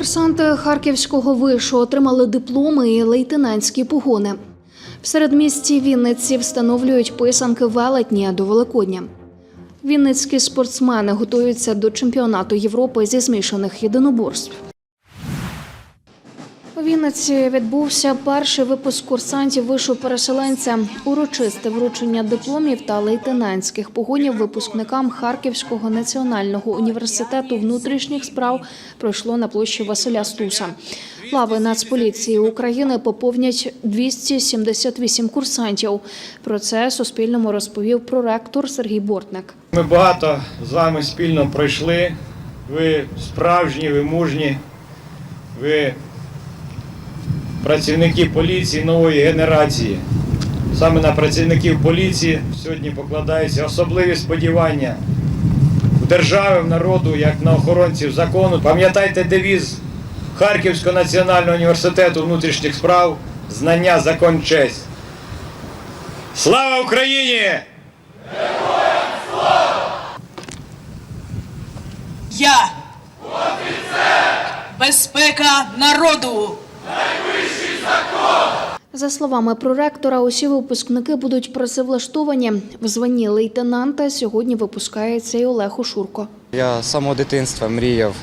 Курсанти Харківського вишу отримали дипломи і лейтенантські погони. В середмісті Вінниці встановлюють писанки велетні до Великодня. Вінницькі спортсмени готуються до чемпіонату Європи зі змішаних єдиноборств. У Вінниці відбувся перший випуск курсантів вишу переселенця. Урочисте вручення дипломів та лейтенантських погонів випускникам Харківського національного університету внутрішніх справ пройшло на площі Василя Стуса. Лави Нацполіції України поповнять 278 курсантів. Про це Суспільному розповів проректор Сергій Бортник. Ми багато з вами спільно пройшли. Ви справжні, ви мужні, ви працівники поліції нової генерації. Саме на працівників поліції сьогодні покладаються особливі сподівання в держави, в народу, як на охоронців закону. Пам'ятайте девіз Харківського національного університету внутрішніх справ знання, закон, честь. Слава Україні! Я безпека народу. За словами проректора, усі випускники будуть працевлаштовані. В званні лейтенанта сьогодні випускається і Олег Ушурко. Я з самого дитинства мріяв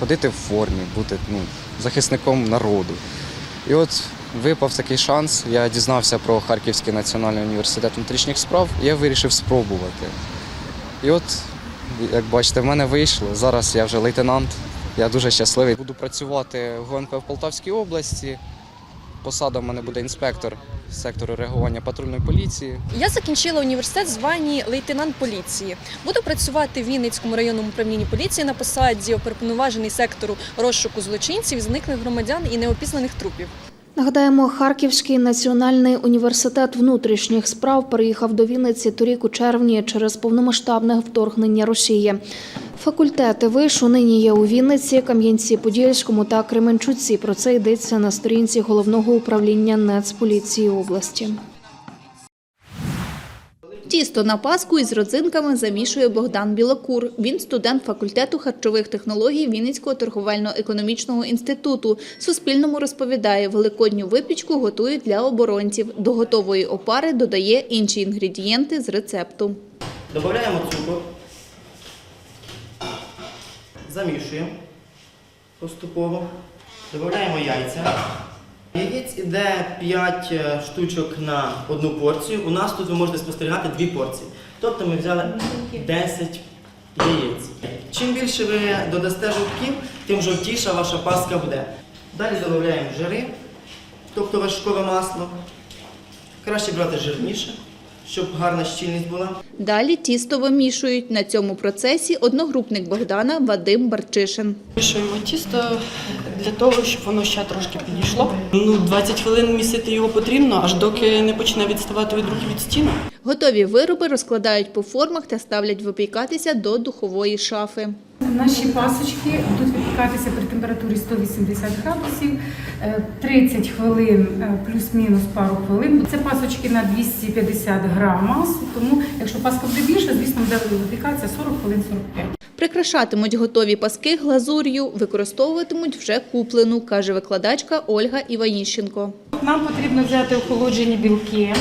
ходити в формі, бути ну, захисником народу. І от випав такий шанс. Я дізнався про Харківський національний університет внутрішніх справ, і я вирішив спробувати. І от, як бачите, в мене вийшло. Зараз я вже лейтенант. Я дуже щасливий. Буду працювати в ГУНП в Полтавській області. Посада в мене буде інспектор сектору реагування патрульної поліції. Я закінчила університет в званні лейтенант поліції. Буду працювати в Вінницькому районному управлінні поліції на посаді оперуповноважений сектору розшуку злочинців, зниклих громадян і неопізнаних трупів. Нагадаємо, Харківський національний університет внутрішніх справ приїхав до Вінниці торік у червні через повномасштабне вторгнення Росії. Факультети вишу нині є у Вінниці, Кам'янці-Подільському та Кременчуці. Про це йдеться на сторінці головного управління Нацполіції області. Тісто на паску із родзинками замішує Богдан Білокур. Він студент факультету харчових технологій Вінницького торговельно-економічного інституту. Суспільному розповідає, великодню випічку готують для оборонців. До готової опари додає інші інгредієнти з рецепту. Додаємо цукор, замішуємо поступово, додаємо яйця. Яєць іде 5 е, штучок на одну порцію. У нас тут ви можете спостерігати дві порції. Тобто ми взяли 10 яєць. Чим більше ви додасте жовтків, тим жовтіша ваша паска буде. Далі додаємо жири, тобто вершкове масло. Краще брати жирніше, щоб гарна щільність була. Далі тісто вимішують. На цьому процесі одногрупник Богдана Вадим Барчишин. Мішуємо тісто для того, щоб воно ще трошки підійшло. Ну, 20 хвилин місити його потрібно, аж доки не почне відставати від руки від стіни. Готові вироби розкладають по формах та ставлять випікатися до духової шафи. Наші пасочки будуть випікатися при температурі 180 градусів, 30 хвилин е, плюс-мінус пару хвилин. Це пасочки на 250 грам масу, тому якщо паска буде більша, звісно, буде випікатися 40 хвилин 45. Прикрашатимуть готові паски глазур'ю, використовуватимуть вже куплену, каже викладачка Ольга Іваніщенко. Нам потрібно взяти охолоджені білки.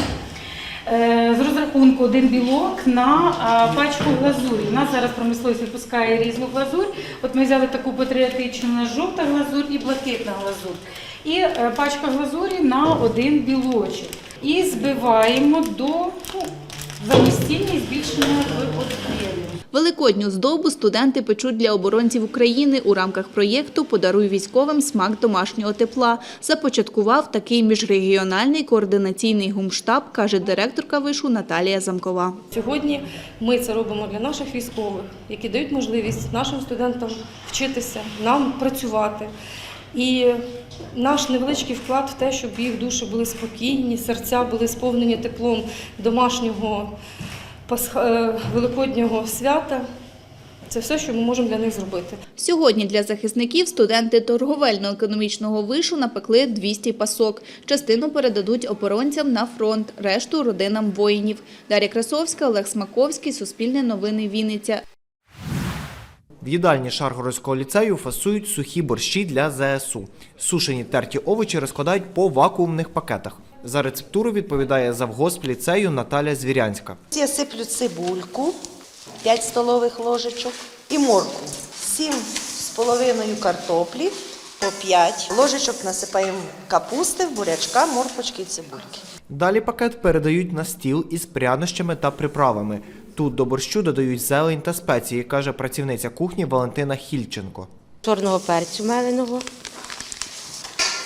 Е, З розрахунку один білок на пачку глазурі. У нас зараз промисловість випускає різну глазурь. От ми взяли таку патріотичну на жовта глазурь і блакитна глазурь. І е, пачка глазурі на один білочок. І збиваємо до ну, замістіння і збільшення в. Великодню здобу студенти печуть для оборонців України у рамках проєкту Подаруй військовим смак домашнього тепла. Започаткував такий міжрегіональний координаційний гумштаб, каже директорка вишу Наталія Замкова. Сьогодні ми це робимо для наших військових, які дають можливість нашим студентам вчитися, нам працювати. І наш невеличкий вклад в те, щоб їх душі були спокійні, серця були сповнені теплом домашнього великоднього свята. Це все, що ми можемо для них зробити. Сьогодні для захисників студенти торговельно-економічного вишу напекли 200 пасок. Частину передадуть оборонцям на фронт, решту – родинам воїнів. Дар'я Красовська, Олег Смаковський, Суспільне новини Вінниця. В їдальні Шаргородського ліцею фасують сухі борщі для ЗСУ. Сушені терті овочі розкладають по вакуумних пакетах. За рецептуру відповідає завгосп ліцею Наталя Звірянська. Я сиплю цибульку 5 столових ложечок і морку. 7 з половиною картоплі по 5 ложечок насипаємо капусти, бурячка, морквочки і цибульки. Далі пакет передають на стіл із прянощами та приправами. Тут до борщу додають зелень та спеції, каже працівниця кухні Валентина Хільченко. чорного перцю меленого,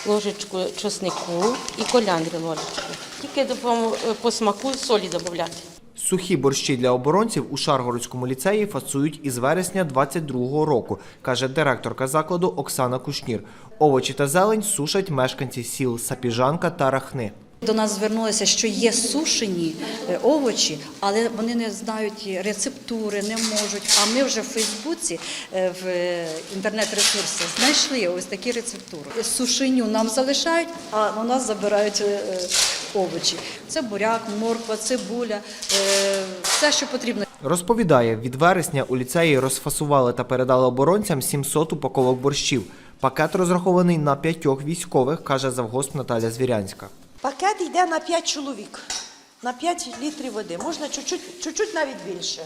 ложечку чеснику і колянди ложечку. Тільки по, по смаку солі додати. Сухі борщі для оборонців у Шаргородському ліцеї фасують із вересня 22-го року, каже директорка закладу Оксана Кушнір. Овочі та зелень сушать мешканці сіл Сапіжанка та Рахни. До нас звернулося, що є сушені е, овочі, але вони не знають рецептури, не можуть. А ми вже в Фейсбуці е, в е, інтернет-ресурсах знайшли ось такі рецептури. Сушеню нам залишають, а у нас забирають овочі. Це буряк, морква, цибуля, все, що потрібно. Розповідає, від вересня у ліцеї розфасували та передали оборонцям 700 упаковок борщів. Пакет розрахований на п'ятьох військових, каже завгосп Наталя Звірянська. Пакет йде на 5 чоловік, на 5 літрів води. Можна чуть-чуть, навіть більше.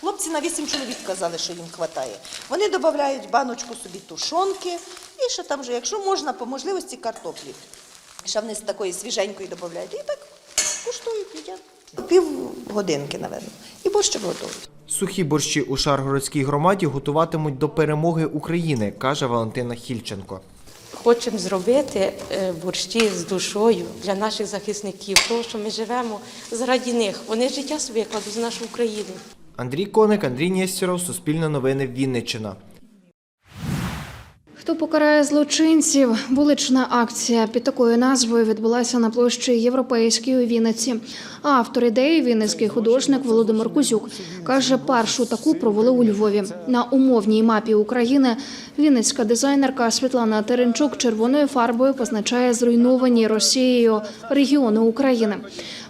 Хлопці на 8 чоловік казали, що їм вистачає. Вони додають баночку собі тушонки і ще там же, якщо можна, по можливості картоплі. Ще вони з такої свіженької додають. І так куштують, їдять. Пів годинки, напевно. І борщик готовий. Сухі борщі у Шаргородській громаді готуватимуть до перемоги України, каже Валентина Хільченко. Хочемо зробити е, борщі з душою для наших захисників, тому що ми живемо заради них. Вони життя собі кладуть за нашу Україну. Андрій Коник, Андрій Нєстєров, Суспільне новини, Вінниччина. Хто покарає злочинців? Вулична акція під такою назвою відбулася на площі Європейській у Вінниці. Автор ідеї вінницький художник Володимир Кузюк каже, першу таку провели у Львові. На умовній мапі України вінницька дизайнерка Світлана Теренчук червоною фарбою позначає зруйновані Росією регіони України.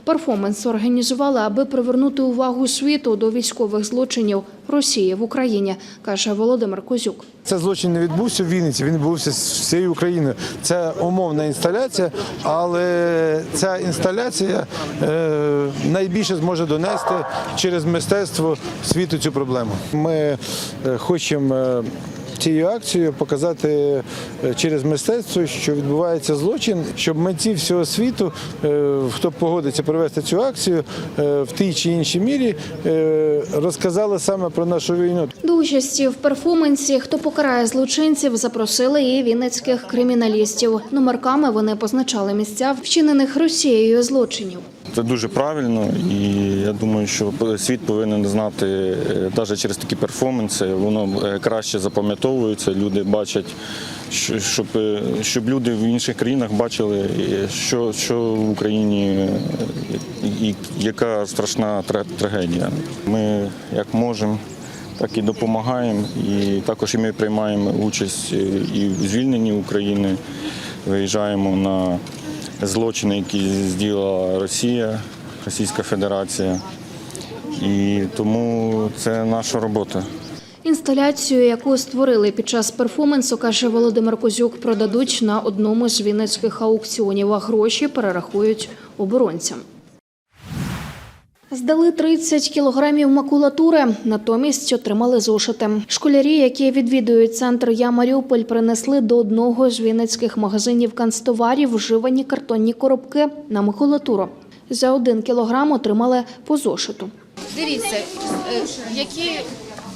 Перформанс організували, аби привернути увагу світу до військових злочинів Росії в Україні, каже Володимир Кузюк. Це злочин не відбувся в Вінниці, він відбувся з всією Україною. Це умовна інсталяція, але ця інсталяція е, найбільше зможе донести через мистецтво світу цю проблему. Ми е, хочемо. Цією акцією показати е, через мистецтво, що відбувається злочин, щоб митці всього світу, е, хто погодиться провести цю акцію е, в тій чи іншій мірі, розказали саме про нашу війну. До участі в перформансі Хто покарає злочинців запросили і вінницьких криміналістів. Номерками вони позначали місця вчинених Росією злочинів. Це дуже правильно, і я думаю, що світ повинен знати навіть через такі перформанси. Воно е, краще запам'ятовується. Люди бачать, щоб, е, щоб люди в інших країнах бачили, е, що, що в Україні е, і яка страшна трагедія. Ми як можемо. Так і допомагаємо, і також і ми приймаємо участь е, і в звільненні України. Виїжджаємо на злочини, які зділа Росія, Російська Федерація. І тому це наша робота. Інсталяцію, яку створили під час перформансу, каже Володимир Козюк, продадуть на одному з вінницьких аукціонів, а гроші перерахують оборонцям. Здали 30 кілограмів макулатури, натомість отримали зошити. Школярі, які відвідують центр Я Маріуполь, принесли до одного з вінницьких магазинів канцтоварів вживані картонні коробки на макулатуру. За один кілограм отримали по зошиту. Дивіться, які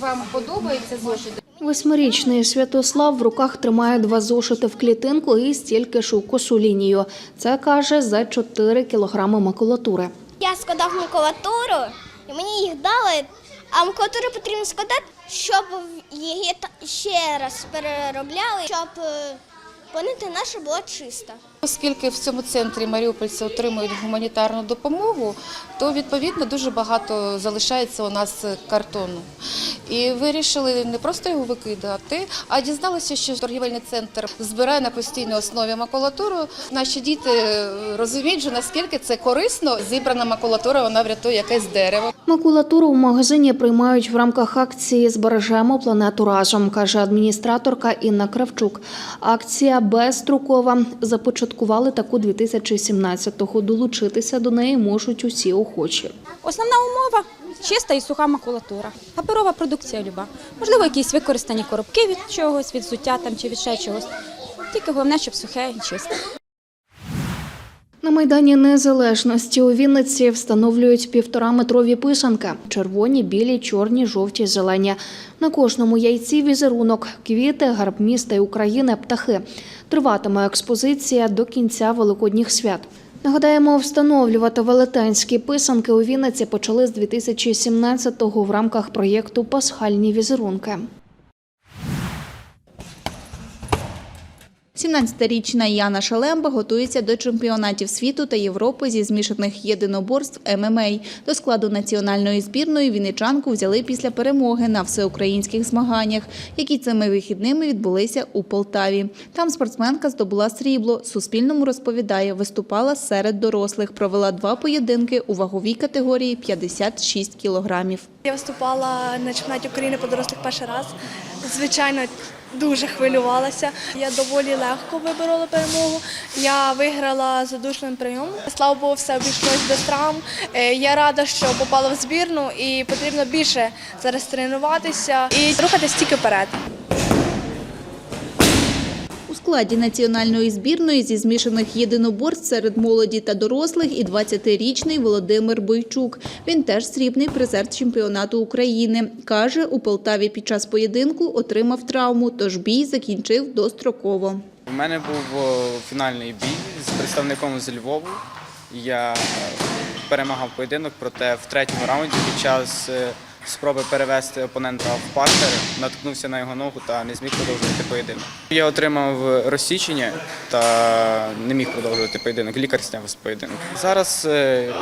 вам подобаються зошити. Восьмирічний Святослав в руках тримає два зошити в клітинку і стільки ж у косу лінію. Це каже за 4 кілограми макулатури. Я складав макулатуру, і мені їх дали, а макулатуру потрібно складати, щоб її ще раз переробляли, щоб е, планета наша була чиста. Оскільки в цьому центрі маріупольці отримують гуманітарну допомогу, то відповідно дуже багато залишається у нас картону. І вирішили не просто його викидати, а дізналися, що торгівельний центр збирає на постійній основі макулатуру. Наші діти е, розуміють, вже наскільки це корисно. Зібрана макулатура вона врятує якесь дерево. Макулатуру в магазині приймають в рамках акції Збережемо планету разом, каже адміністраторка Інна Кравчук. Акція безстрокова. Започаткували таку 2017-го. Долучитися до неї можуть усі охочі. Основна умова чиста і суха макулатура. Паперова продукція люба. Можливо, якісь використані коробки від чогось, від взуття там чи від ще чогось. Тільки головне, щоб сухе і чисте. На Майдані Незалежності у Вінниці встановлюють півтораметрові писанки: червоні, білі, чорні, жовті, зелені. На кожному яйці візерунок, квіти, гарб міста і України, птахи. Триватиме експозиція до кінця великодніх свят. Нагадаємо, встановлювати велетенські писанки у Вінниці почали з 2017-го в рамках проєкту Пасхальні візерунки. 17-річна Яна Шалемба готується до чемпіонатів світу та Європи зі змішаних єдиноборств ММА. До складу національної збірної вінничанку взяли після перемоги на всеукраїнських змаганнях, які цими вихідними відбулися у Полтаві. Там спортсменка здобула срібло. Суспільному розповідає, виступала серед дорослих, провела два поєдинки у ваговій категорії 56 кілограмів. Я виступала на чемпіонаті України по дорослих перший раз. Звичайно, дуже хвилювалася. Я доволі легко виборола перемогу. Я виграла задушним прийомом. Слава Богу, все обійшлось без травм. Е, Я рада, що попала в збірну і потрібно більше зараз тренуватися і рухатись тільки вперед. Складі національної збірної зі змішаних єдиноборств серед молоді та дорослих і 20-річний Володимир Бойчук. Він теж срібний призер чемпіонату України. Каже, у Полтаві під час поєдинку отримав травму, тож бій закінчив достроково. У мене був фінальний бій з представником з Львову. Я е, перемагав поєдинок, проте в третьому раунді під час е, спроби перевести опонента в партер наткнувся на його ногу та не зміг продовжувати поєдинок. Я отримав розсічення та не міг продовжувати поєдинок. Лікар зняв з поєдинок. Зараз е,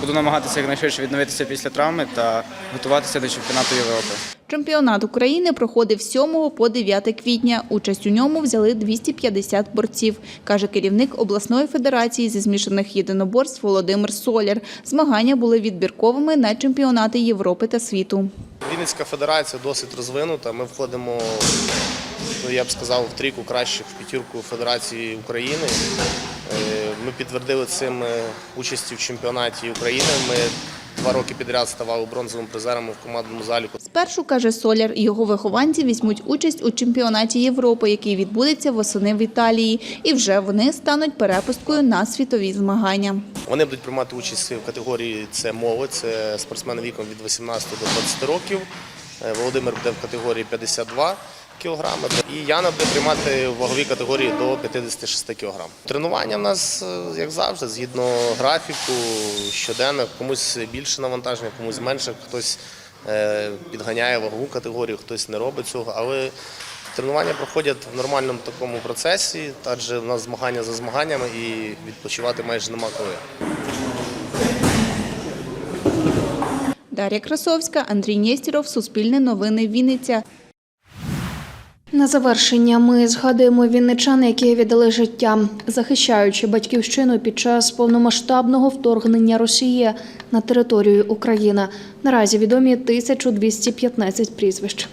буду намагатися якнайшвидше відновитися після травми та готуватися до чемпіонату Європи. Чемпіонат України проходив з 7 по 9 квітня. Участь у ньому взяли 250 борців, каже керівник обласної федерації зі змішаних єдиноборств Володимир Соляр. Змагання були відбірковими на чемпіонати Європи та світу. Вінницька федерація досить розвинута. Ми входимо, ну, я б сказав, в трійку кращих в п'ятірку Федерації України. Е, Ми підтвердили цим е, участі в чемпіонаті України. Ми два роки підряд ставали бронзовим призером в командному заліку. Спершу, каже Соляр, його вихованці візьмуть участь у чемпіонаті Європи, який відбудеться восени в Італії. І вже вони стануть перепусткою на світові змагання. Вони будуть приймати участь в категорії це молодь, це спортсмени віком від 18 до 20 років. Е, Володимир буде в категорії 52 кілограми. І Яна буде приймати в ваговій категорії до 56 кілограм. Тренування в нас, е, як завжди, згідно графіку, щоденно, комусь більше навантаження, комусь менше, хтось е, підганяє вагову категорію, хтось не робить цього. Але тренування проходять в нормальному такому процесі, адже в нас змагання за змаганнями і відпочивати майже нема коли. Дар'я Красовська, Андрій Нєстіров, Суспільне новини, Вінниця. На завершення ми згадуємо вінничан, які віддали життя, захищаючи батьківщину під час повномасштабного вторгнення Росії на територію України. Наразі відомі 1215 прізвищ.